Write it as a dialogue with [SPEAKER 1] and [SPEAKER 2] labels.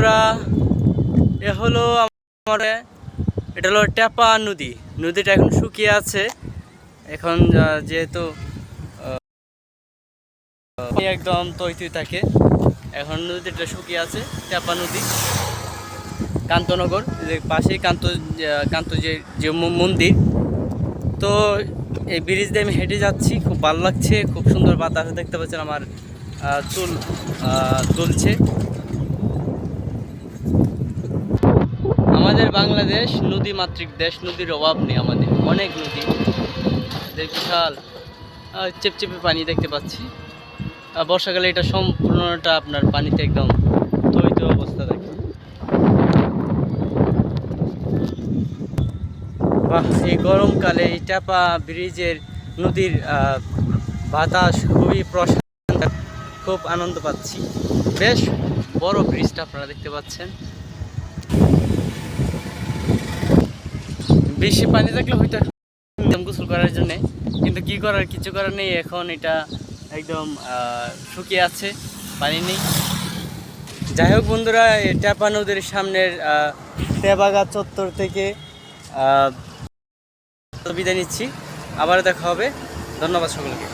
[SPEAKER 1] বন্ধুরা, এ হলো আমার এটা হলো ট্যাপা নদী। নদীটা এখন শুকিয়ে আছে। এখন যেহেতু একদম তৈতুই থাকে, এখন নদীটা শুকিয়ে আছে ট্যাপা নদী। কান্তনগর পাশেই কান্ত কান্ত যে যে মন্দির। তো এই ব্রিজ দিয়ে আমি হেঁটে যাচ্ছি, খুব ভালো লাগছে, খুব সুন্দর বাতাস দেখতে পাচ্ছেন আমার চুল দুলছে আমাদের বাংলাদেশ নদী মাতৃক দেশ, নদীর অভাব নেই আমাদের, অনেক নদী। বিশাল চেপচেপে পানি দেখতে পাচ্ছি। আর বর্ষাকালে এটা সম্পূর্ণটা আপনার পানিতে একদম তৈত অবস্থা থাকে বাহ, এই গরমকালে এই চাপা ব্রিজের নদীর বাতাস খুবই প্রশান্ত, খুব আনন্দ পাচ্ছি। বেশ বড় ব্রিজটা আপনারা দেখতে পাচ্ছেন। বেশি পানি থাকলে হয়তো গোসল করার জন্যে। কিন্তু কি করার, কিছু করার নেই, এখন এটা একদম শুকিয়ে আছে, পানি নেই। যাই হোক বন্ধুরা ট্যাপা নদীর সামনের তেবাগা চত্বর থেকে বিদায় নিচ্ছি। আবার দেখা হবে। ধন্যবাদ সকলকে।